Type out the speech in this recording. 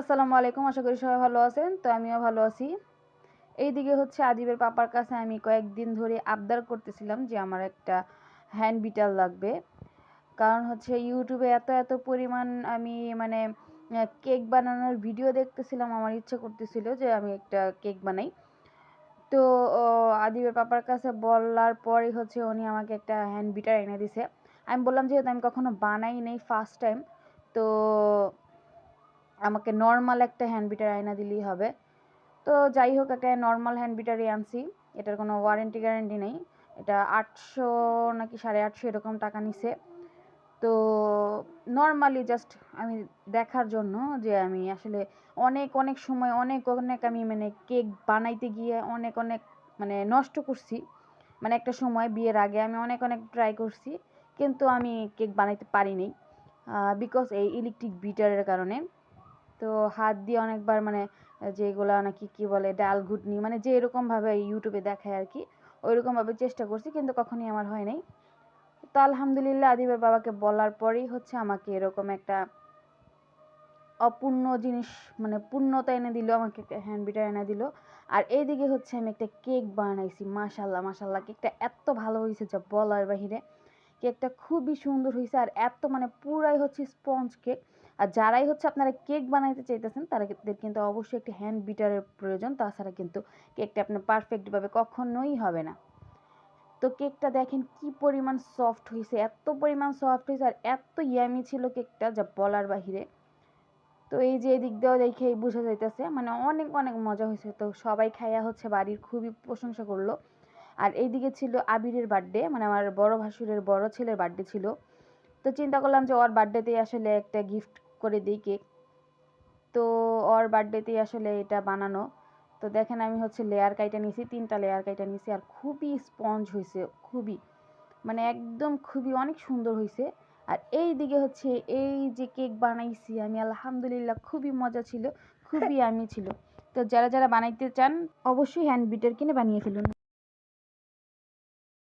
আসসালামু আলাইকুম, আশা করি সবাই ভালো আছেন। তো আমিও ভালো আছি। এইদিকে হচ্ছে আদিবের পাপার কাছে আমি কয়েকদিন ধরে আবদার করতেছিলাম যে আমার একটা হ্যান্ড বিটার লাগবে। কারণ হচ্ছে ইউটিউবে এত এত পরিমাণ আমি মানে কেক বানানোর ভিডিও দেখতেছিলাম, আমার ইচ্ছা করতেছিল যে আমি একটা কেক বানাই। তো আদিবের পাপার কাছে বলার পরই হচ্ছে উনি আমাকে একটা হ্যান্ড বিটার এনে দিছে। আমি বললাম, যেহেতু আমি কখনো বানাই নেই ফার্স্ট টাইম, তো আমাকে নর্মাল একটা হ্যান্ড বিটার আয়না দিলেই হবে। তো যাই হোক, একটা নর্মাল হ্যান্ড বিটারই আনছি। এটার কোনো ওয়ারেন্টি গ্যারেন্টি নেই। এটা আটশো নাকি সাড়ে আটশো এরকম টাকা নিছে। তো নর্মালি জাস্ট আমি দেখার জন্য যে আমি আসলে অনেক অনেক সময়, অনেক অনেক আমি মানে কেক বানাইতে গিয়ে অনেক অনেক মানে নষ্ট করছি। মানে একটা সময় বিয়ের আগে আমি অনেক অনেক ট্রাই করছি, কিন্তু আমি কেক বানাইতে পারিনি বিকজ এই ইলেকট্রিক বিটারের কারণে। তো হাত দিয়ে অনেকবার মানে যেগুলো নাকি কি বলে, ডাল ঘুটনি মানে যে এরকমভাবে ইউটিউবে দেখায় আর কি ওইরকমভাবে চেষ্টা করছি, কিন্তু কখনই আমার হয় নাই। তো আলহামদুলিল্লাহ আদিবের বাবাকে বলার পরেই হচ্ছে আমাকে এরকম একটা অপূর্ণ জিনিস মানে পূর্ণতা এনে দিল, আমাকে একটা হ্যান্ড বিটার এনে দিল। আর এইদিকে হচ্ছে আমি একটা কেক বানাইছি মাশাল্লাহ মাশাল্লাহ কেকটা এত ভালো হয়েছে যা বলার বাহিরে। কেকটা খুবই সুন্দর হয়েছে আর এত মানে পুরাই হচ্ছে স্পঞ্জ কেক আর যারাই হচ্ছে আপনারা কেক বানাইতে চাইতেছেন তাদের কিন্তু অবশ্যই একটি হ্যান্ড বিটারের প্রয়োজন। তাছাড়া কিন্তু কেকটা আপনার পারফেক্টভাবে কখনোই হবে না। তো কেকটা দেখেন কি পরিমাণ সফট হয়েছে এত পরিমাণ সফট হয়েছে আর এত ইয়ামি ছিল কেকটা যা বলার বাহিরে। তো এই যে এদিক দিয়েও দেখেই বোঝা যাইতেছে মানে অনেক অনেক মজা হয়েছে তো সবাই খাইয়া হচ্ছে বাড়ির খুবই প্রশংসা করল। আর এইদিকে ছিল আবিরের বার্থডে মানে আমার বড় ভাসুরের বড় ছেলের বার্থডে ছিল। তো চিন্তা করলাম যে ওর বার্থডেতেই আসলে একটা গিফট করে দিই কেক। তো ওর বার্থডেতেই আসলে এটা বানানো। তো দেখেন আমি হচ্ছে লেয়ার কাইটা নিয়েছি তিনটা লেয়ার কাইটা নিয়েছি আর খুবই স্পঞ্জ হয়েছে খুবই। মানে একদম খুবই অনেক সুন্দর হয়েছে আর এই দিকে হচ্ছে এই যে কেক বানাইছি আমি আলহামদুলিল্লাহ খুবই মজা ছিল খুবই আমি ছিল। তো যারা যারা বানাইতে চান অবশ্যই হ্যান্ড বিটার কিনে বানিয়ে ফেলুন।